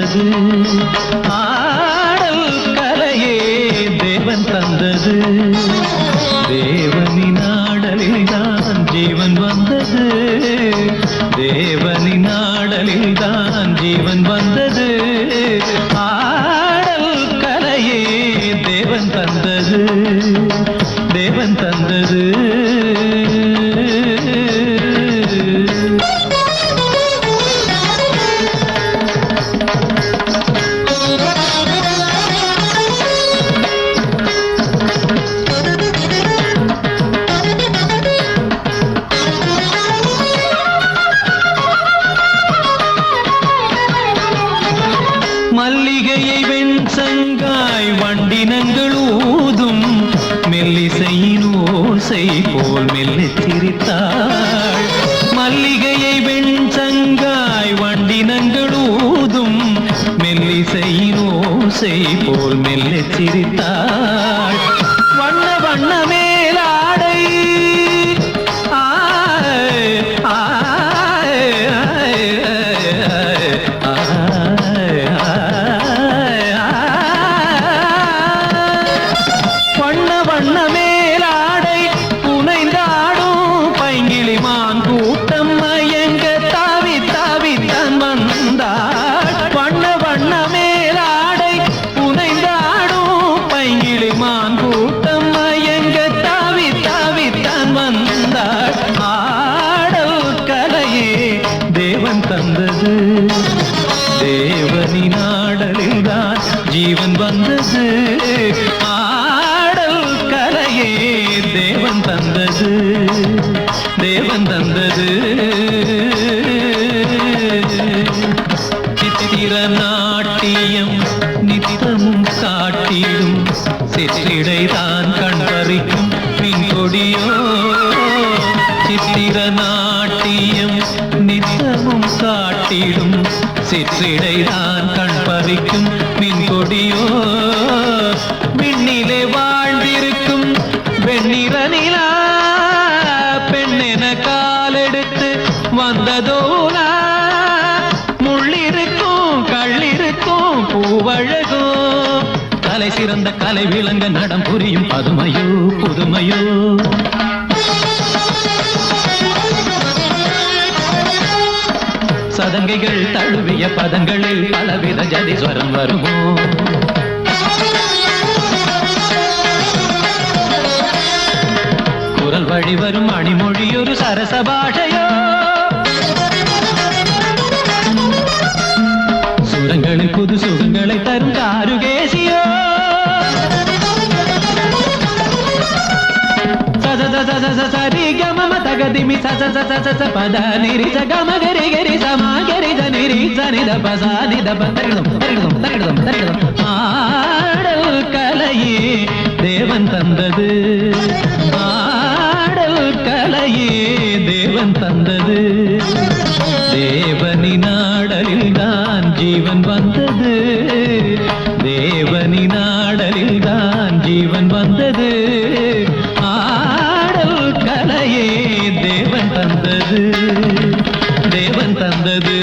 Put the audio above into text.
தந்தது. ஆடல் கலையே தேவன் தந்தது. தேவனின் ஆடலில் தான் ஜீவன் வந்தது. தேவனின் ஆடலில் தான் ஜீவன் வந்தது. மல்லிகையை வெண்சங்காய் வண்டினங்கள் ஊதும் மெல்லிசையின் ஓசை போல் மெல்லி சிரித்தாள். மல்லிகையை வெண்சங்காய் வண்டினங்கள் ஊதும் மெல்லிசையின் ஓசை போல் மெல்லிச் சிரித்தாள். வண்ண வண்ணமே தேவனின் ஆடலில் தான் ஜீவன் வந்தது. ஆடல் கலையே தேவன் தந்தது. தேவன் தந்தது. சித்திர நாட்டியம் நித்தமும் காட்டிடும். சிற்றிடைதான் கண் பறிக்கும். நித்தமும் சிற்றிடை தான் கண் பறிக்கும் மின்கொடியோ? விண்ணிலே வாழ்ந்திருக்கும் வெண்ணிற நிலா பெண்ணென காலெடுத்து வந்ததோலா? முள்ளிருக்கும் கள்ளிருக்கும் பூவழகும் தலை சிறந்த கலை விளங்க நடம் புரியும் பதுமையோ புதுமையோ? சதங்கைகள் தழுவிய பதங்களில் பலவித ஜதிஸ்வரம் வருமோ? குரல் வழி வரும் அணிமொழியொரு சரச பாஷையோ? சுரங்களில் புது சுகங்களை தரும் காருகேசி சத சத சரி கம தகதிமி சச சச சச பத நிரி ச கம கரி கரி சமா கரி த நிரி ச நித பச நித ப தரிடம் தரிடம் தரிடம் தரிடம் ஆடல் கலையே தேவன் தந்தது ஆடல் கலையே தேவன் தந்தது தேவனின் ஆடலில் தான் ஜீவன் வந்தது தேவனின் ஆடலில் தான் ஜீவன் வந்தது தேவன் தந்தது.